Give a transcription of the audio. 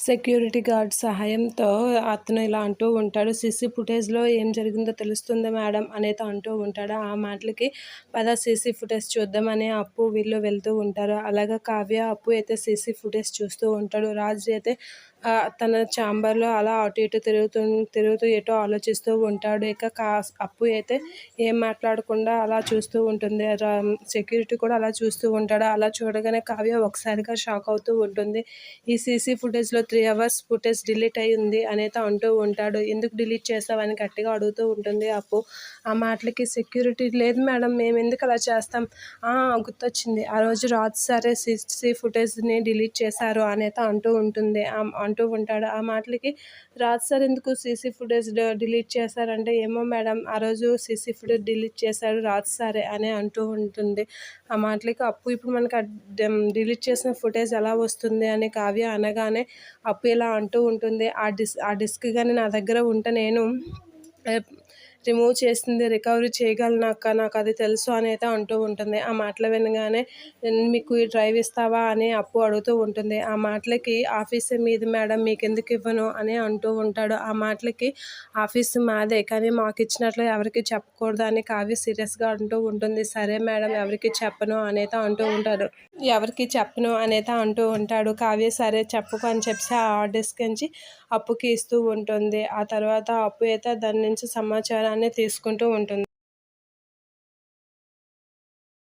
Security guard సహాయంతో అతను ఇలా అంటూ ఉంటాడు సీసీ ఫుటేజ్లో ఏం జరిగిందో తెలుస్తుంది మేడం? అనేది అంటూ ఉంటాడు. ఆ మాటలకి పద సీసీ ఫుటేజ్ చూద్దామని అప్పు వీళ్ళు వెళ్తూ ఉంటారు. అలాగే కావ్య అప్పు అయితే సీసీ ఫుటేజ్ చూస్తూ ఉంటాడు. రాజు అయితే తన ఛాంబర్లో అలా అటు ఇటు తిరుగుతూ తిరుగుతూ ఎటో ఆలోచిస్తూ ఉంటాడు. ఇక కా అప్పు అయితే ఏం మాట్లాడకుండా అలా చూస్తూ ఉంటుంది. సెక్యూరిటీ కూడా అలా చూస్తూ ఉంటాడు. అలా చూడగానే కావ్య ఒకసారిగా షాక్ అవుతూ ఉంటుంది. ఈ సీసీ ఫుటేజ్లో త్రీ అవర్స్ ఫుటేజ్ డిలీట్ అయ్యింది అనేత అనేది అంటూ ఉంటాడు. ఎందుకు డిలీట్ చేస్తావని గట్టిగా అడుగుతూ ఉంటుంది అప్పు. ఆ మాటలకి సెక్యూరిటీ లేదు మేడం. మేము ఎందుకు అలా చేస్తాం? "ఆ, గుర్తొచ్చింది. ఆ రోజు రాజు సరే సీసీ ఫుటేజ్ని డిలీట్ చేశారు అనేది అంటూ ఉంటుంది. ఆ- అంటూ ఉంటాడు. ఆ మాటలకి రాజు సార్ ఎందుకు సీసీ ఫుటేజ్ డిలీట్ చేశారంటే ఏమో మేడం ఆ రోజు సీసీ ఫుటేజ్ డిలీట్ చేశారు రాజు సారే అని అంటూ ఉంటుంది. ఆ మాటలకి అప్పు ఇప్పుడు మనకు డిలీట్ చేసిన ఫుటేజ్ ఎలా వస్తుంది అని కావ్య అనగానే అప్పు ఇలా అంటూ ఉంటుంది. ఆ డిస్ ఆ డిస్క్ కానీ నా దగ్గర ఉంటే నేను రిమూవ్ చేసింది రికవరీ చేయగలను అక్క నాకు అది తెలుసు అని అయితే అంటూ ఉంటుంది. ఆ మాటలు వినగానే "నేను మీకు ఈ డ్రైవ్ ఇస్తావా? అని అప్పు అడుగుతూ ఉంటుంది. ఆ మాటలకి ఆఫీస్ మీది మేడం మీకు ఎందుకు ఇవ్వను? అని అంటూ ఉంటాడు. ఆ మాటలకి ఆఫీస్ మాదే కానీ మాకు ఇచ్చినట్లు ఎవరికి చెప్పకూడదు అని కావ్య సీరియస్గా అంటూ ఉంటుంది. సరే మేడం ఎవరికి చెప్పను? అనేది అంటూ ఉంటాడు. ఎవరికి చెప్పను అనేది అంటూ ఉంటాడు. కావ్య సరే చెప్పకు అని చెప్పి ఆ డిస్క్ నుంచి అప్పుకి ఇస్తూ ఉంటుంది. ఆ తర్వాత అప్పు అయితే దాని నుంచి సమాచారాన్ని తీసుకుంటూ ఉంటుంది.